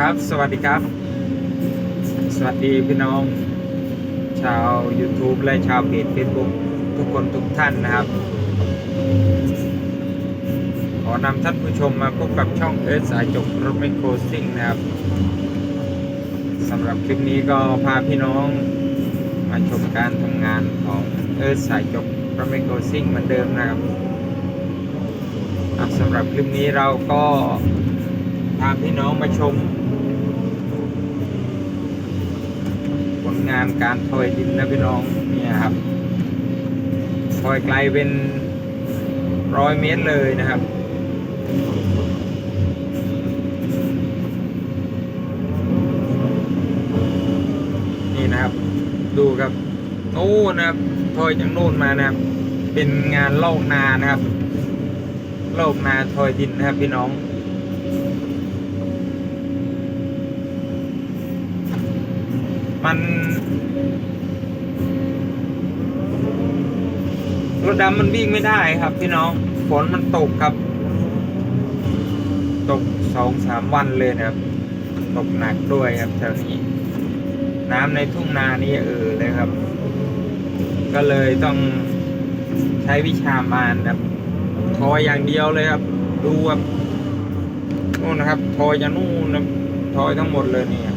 ครับ สวัสดีครับ สวัสดีพี่น้อง ชาว YouTube และชาวเพจ Facebook ทุกคนทุกท่านนะครับ ขอนำท่านผู้ชมมาพบกับช่องเอิร์ธสายจบรถไมโครซิ่งนะครับสำหรับคลิปนี้ก็พาพี่น้องมาชมการทำงานของเอิร์ธสายจบรถไมโครซิ่งเหมือนเดิมนะครับสำหรับคลิปนี้เราก็พาพี่น้องมาชม ผล งานการทอยดินนะพี่น้องเนี่ยครับทอยไกลเป็นร้อยเมตรเลยนะครับนี่นะครับ ดูครับโอ้นะครับทอยจากนู่นมานะครับ เป็นงานลอกนานะครับลอกนาทอยดินนะครับพี่น้อง มันรถดำมันวิ่งไม่ได้ครับพี่น้องฝนมันตกครับ ตกสองสามวันเลยนะครับ ตกหนักด้วยครับแถวนี้ น้ำในทุ่งนานี่เออเลยครับ ก็เลยต้องใช้วิชามานครับทอยอย่างเดียวเลยครับ ดูครับนู่นนะครับทอยจะนู่นนะทอยทั้งหมดเลยเนี่ย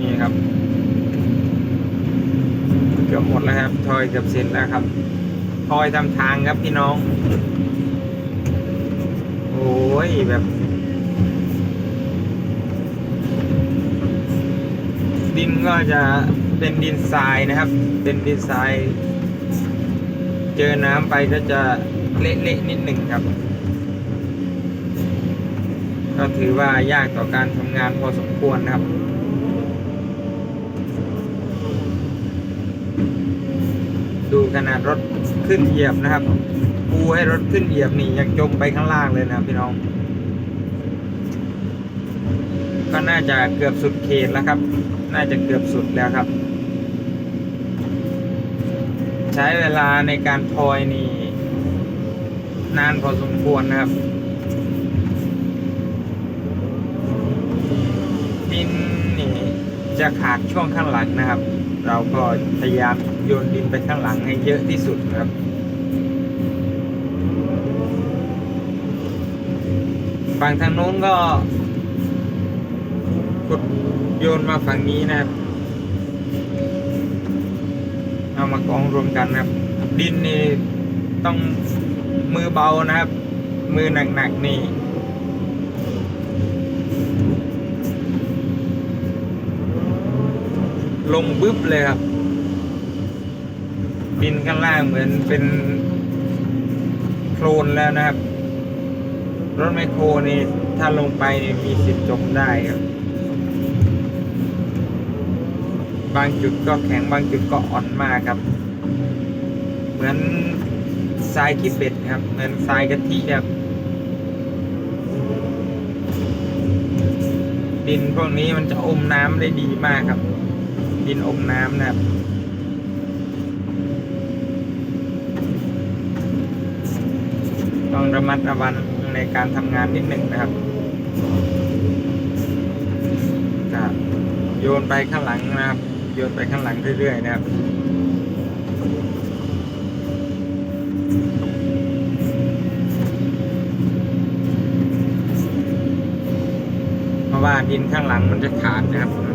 นี่ครับ เกือบ หมดแล้วครับทอยเกือบเสร็จแล้วครับทอยทำทางครับพี่น้อง โอ้ยแบบ ดินก็จะเป็นดินทรายนะครับ เป็นดินทราย เจอน้ำไปก็จะเละๆนิดหนึ่งครับก็ถือว่ายากต่อการทำงานพอสมควรนะครับ ดูข นาดรถขึ้นเหยียบนะครับปูให้รถขึ้นเหยียบนี่ยังจมไปข้างล่างเลยนะพี่น้อง ก็น่าจะเกือบสุดเขตแล้วครับ น่าจะเกือบสุดแล้วครับ ใช้เวลาในการทอยนี่ นานพอสมควรนะครับ ดินนี่จะขาดช่วงข้างหลังนะครับ เราก็พยายามโยนดินไปข้างหลังให้เยอะที่สุดครับฝั่งทางโน้นก็ขุดโยนมาฝั่งนี้นะครับ เอามากองรวมกันนะครับ ดินนี่ต้องมือเบานะครับ มือหนักๆนี่ ลงบึ๊บเลยครับดินข้างล่างเหมือนเป็นโคลนแล้วนะครับ รถไมโครนี่ถ้าลงไปนี่มีสิทธิ์จมได้ครับ บางจุดก็แข็งบางจุดก็อ่อนมากครับ เหมือนทรายขี้เป็ดครับ เหมือนทรายกะทิครับดินพวกนี้มันจะอมน้ำได้ดีมากครับ ดินอมน้ำนะครับต้องระมัดระวังในการทำงานนิดหนึ่งนะครับจะโยนไปข้างหลังนะครับ โยนไปข้างหลังเรื่อยๆนะครับเพราะว่าดินข้างหลังมันจะขาดนะครับ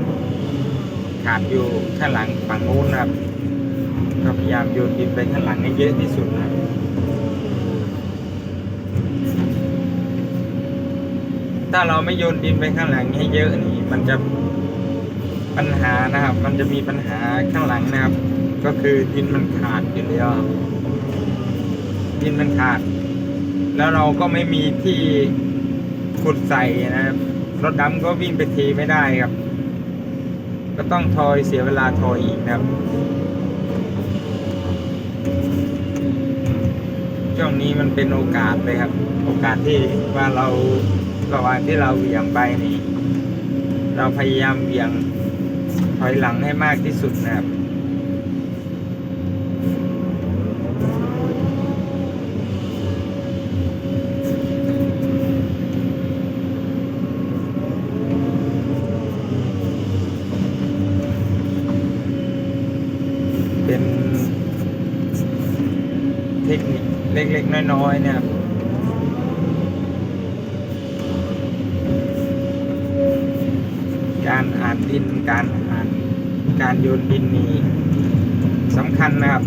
ขาดอยู่ข้างหลังฝั่งนู้นนะครับก็พยายามโยนดินไปข้างหลังให้เยอะที่สุดนะถ้าเราไม่โยนดินไปข้างหลังให้เยอะนี่ มันจะปัญหานะครับ มันจะมีปัญหาข้างหลังนะครับ ก็คือดินมันขาดอยู่แล้วดินมันขาด แล้วเราก็ไม่มีที่ขุดใส่นะครับรถดำก็วิ่งไปเทไม่ได้ครับ ก็ต้องทอยเสียเวลาทอยอีกนะครับ ช่วงนี้มันเป็นโอกาสเลยครับ โอกาสที่ว่าเราระหว่างที่เราเหวี่ยงไปนี่ เราพยายามเหวี่ยงถอยหลังให้มากที่สุดนะครับ ก เทคนิคเล็กๆ น้อยเนี่ยการอ่านดินการอ่านการโยนดินนี่สำคัญนะครับ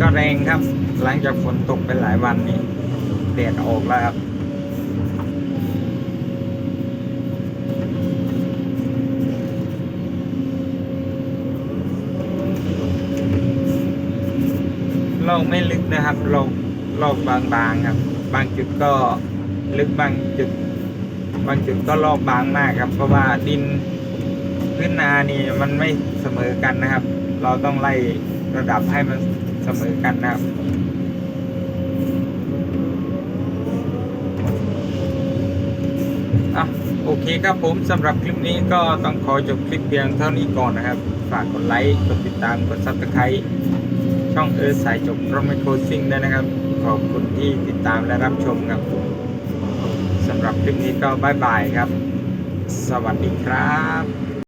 ก็แรงครับ หลังจากฝนตกไปหลายวันนี้แดดออกแล้วครับโลกไม่ลึกนะครับโลกโลกบางๆครับ บางจุดก็ลึกบางจุด บางจุดก็รอบบางมากครับ เพราะว่าดินพื้นนานี่มันไม่เสมอกันนะครับ เราต้องไล่ระดับให้มัน เสมอกันนะครับอะโอเคครับผมสำหรับคลิปนี้ก็ต้องขอจบคลิปเพียงเท่านี้ก่อนนะครับ ฝากกดไลค์ กดติดตาม กดซับสไครต์ช่องเออสายจบรถไมโครซิ่งด้วยนะครับ ขอบคุณที่ติดตามและรับชมครับสำหรับคลิปนี้ก็บายบายครับ สวัสดีครับ